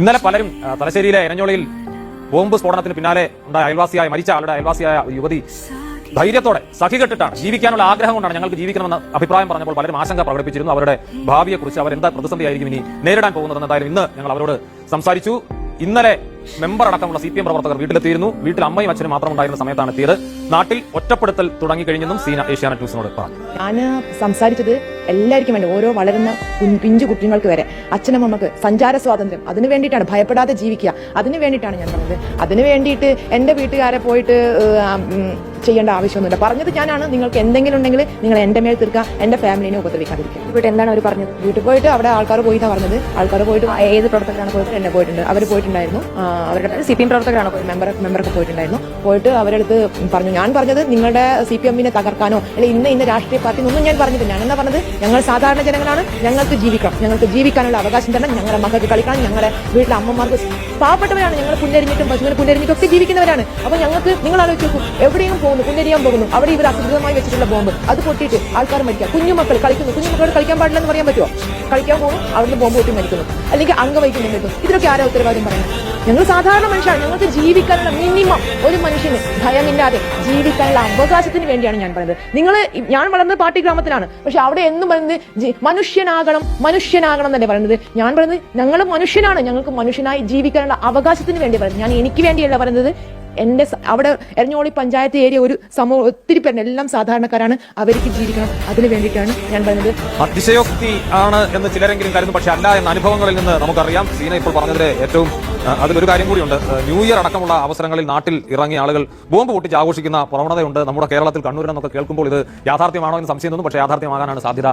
ഇന്നലെ പലരും തലശ്ശേരിയിലെ എരഞ്ഞോളിയിൽ ബോംബ് സ്ഫോടനത്തിന് പിന്നാലെ ഉണ്ടായ അയൽവാസിയായ മരിച്ച ആളുടെ അയൽവാസിയായ യുവതി ധൈര്യത്തോടെ സഖികെട്ടിട്ടാണ് ജീവിക്കാനുള്ള ആഗ്രഹം കൊണ്ടാണ് ഞങ്ങൾക്ക് ജീവിക്കണമെന്ന് അഭിപ്രായം പറഞ്ഞപ്പോൾ പലരും ആശങ്ക പ്രകടിപ്പിച്ചിരുന്നു. അവരുടെ ഭാവിയെക്കുറിച്ച് അവർ എന്താ പ്രതിസന്ധിയായിരിക്കും ഇനി നേരിടാൻ പോകുന്നതെന്ന് എന്തായാലും ഇന്ന് ഞങ്ങൾ അവരോട് സംസാരിച്ചു. ഇന്നലെ മെമ്പർ അടക്കമുള്ള സി പി എം പ്രവർത്തകർ വീട്ടിലെത്തിയിരുന്നു. വീട്ടിൽ അമ്മയും അച്ഛനും മാത്രം ഉണ്ടായിരുന്ന സമയത്താണ് എത്തിയത്. നാട്ടിൽ ഒറ്റപ്പെടുത്തൽ തുടങ്ങിക്കഴിഞ്ഞെന്നും സീന ഏഷ്യാനെറ്റ് ന്യൂസിനോട് പറഞ്ഞു. ഞാൻ സംസാരിച്ചത് എല്ലാവർക്കും വേണ്ടി ഓരോ വളരുന്ന പിഞ്ചു കുട്ടികൾക്ക് വരെ. അച്ഛനമ്മക്ക് സഞ്ചാര സ്വാതന്ത്ര്യം. അതിന് വേണ്ടിയിട്ടാണ് ഭയപ്പെടാതെ ജീവിക്കുക. അതിന് വേണ്ടിയിട്ടാണ് ഞാൻ പറഞ്ഞത്. അതിന് വേണ്ടിയിട്ട് എന്റെ വീട്ടുകാരെ പോയിട്ട് ചെയ്യേണ്ട ആവശ്യമൊന്നുമില്ല. പറഞ്ഞത് ഞാനാണ്. നിങ്ങൾക്ക് എന്തെങ്കിലും ഉണ്ടെങ്കിൽ നിങ്ങൾ എന്റെ മേൽ തീർക്കുക. എന്റെ ഫാമിലിനെ ഉപദ്രവിക്കാതിരിക്കുക. വീട്ടിൽ എന്താണ് അവർ പറഞ്ഞത്? വീട്ടിൽ പോയിട്ട് അവിടെ ആൾക്കാർ പോയിട്ടാണ് പറഞ്ഞത്. ആൾക്കാർ പോയിട്ട് ഏത് പ്രവർത്തകരാണ് പോയിട്ട് എന്നെ പോയിട്ടുണ്ട്. അവർ പോയിട്ടുണ്ടായിരുന്നു. അവരുടെ സി പി എം പ്രവർത്തകരാണ് മെമ്പർ മെമ്പറൊക്കെ പോയിട്ടുണ്ടായിരുന്നു. പോയിട്ട് അവരടുത്ത് പറഞ്ഞു ഞാൻ പറഞ്ഞത് നിങ്ങളുടെ സി പി എമ്മിനെ തകർക്കാനോ അല്ലെങ്കിൽ ഇന്ന ഇന്ന രാഷ്ട്രീയ പാർട്ടി ഒന്നും ഞാൻ പറഞ്ഞില്ല ഞാൻ എന്താ പറഞ്ഞത്? ഞങ്ങൾ സാധാരണ ജനങ്ങളാണ്. ഞങ്ങൾക്ക് ജീവിക്കണം. ഞങ്ങൾക്ക് ജീവിക്കാനുള്ള അവകാശം തരണം ഞങ്ങളുടെ മക്കൾക്ക് കളിക്കണം. ഞങ്ങളുടെ വീട്ടിലെ അമ്മമാർക്ക് പാവപ്പെട്ടവരാണ്. ഞങ്ങൾ പുല്ലരിഞ്ഞിട്ടും പശുവിനെ പുല്ലരിഞ്ഞിട്ടും ഒക്കെ ജീവിക്കുന്നവരാണ്. അപ്പോൾ ഞങ്ങൾക്ക് നിങ്ങൾ ആലോചിച്ച് എവിടെയും പോകുന്നു പുല്ലരിയാൻ പോകുന്നു. അവിടെ ഇവർ അസുഖമായി വെച്ചിട്ടുള്ള ബോംബ്. അത് പൊട്ടിയിട്ട് ആൾക്കാർ മരിക്കുക കുഞ്ഞുമക്കൾ കളിക്കുന്നു. കുഞ്ഞുമക്കളോട് കളിക്കാൻ പാടില്ലെന്ന് പറയാൻ പറ്റുമോ കളിക്കാൻ പോകും അവിടുന്ന് ബോംബ് പൊട്ടി മരിക്കുന്നു. അല്ലെങ്കിൽ അംഗവൈകല്യം വരുന്നു ഇതിലൊക്കെ ആരാ ഉത്തരവാദിയം പറയുന്നത്? ഞങ്ങൾ സാധാരണ മനുഷ്യരാണ്. ഞങ്ങൾക്ക് ജീവിക്കാനുള്ള മിനിമം ഒരു മനുഷ്യന് ഭയമില്ലാതെ ജീവിക്കാനുള്ള അവകാശത്തിന് വേണ്ടിയാണ് ഞാൻ പറയുന്നത്. നിങ്ങൾ ഞാൻ വളർന്നത് പാട്ടി ഗ്രാമത്തിലാണ്. പക്ഷെ അവിടെ എന്നും പറയുന്നത് മനുഷ്യനാകണം മനുഷ്യനാകണം എന്നല്ലേ പറയുന്നത്. ഞാൻ പറയുന്നത് ഞങ്ങൾ മനുഷ്യനാണ്. ഞങ്ങൾക്ക് മനുഷ്യനായി ജീവിക്കാനുള്ള അവകാശത്തിന് വേണ്ടി പറയുന്നത്. ഞാൻ എനിക്ക് വേണ്ടിയല്ല പറയുന്നത്. എന്റെ സ- അവിടെ എരഞ്ഞോളി പഞ്ചായത്ത് ഏരിയ ഒരു സമൂഹം ഒത്തിരി പേരുണ്ട്. എല്ലാം സാധാരണക്കാരാണ്. അവർക്ക് ജീവിക്കണം. അതിന് വേണ്ടിയിട്ടാണ് ഞാൻ പറഞ്ഞത്. അതിശയോക്തി ആണ് എന്ന് ചിലരെങ്കിലും കരുതുന്നു. പക്ഷെ അല്ല എന്ന അനുഭവങ്ങളിൽ നിന്ന് നമുക്കറിയാം. സീന ഇപ്പോൾ പറഞ്ഞതിലെ ഏറ്റവും അതിലൊരു കാര്യം കൂടിയുണ്ട് ന്യൂ ഇയർ അടക്കമുള്ള അവസരങ്ങളിൽ നാട്ടിൽ ഇറങ്ങിയ ആളുകൾ ബോംബ് പൊട്ടിച്ച് ആഘോഷിക്കുന്ന പ്രവണതയുണ്ട്. നമ്മുടെ കേരളത്തിൽ കണ്ണൂരിൽ നിന്നൊക്കെ കേൾക്കുമ്പോൾ ഇത് യാഥാർത്ഥ്യമാണോ എന്ന് സംശയം തോന്നും. പക്ഷേ യാഥാർത്ഥ്യമാകാനാണ് സാധ്യത.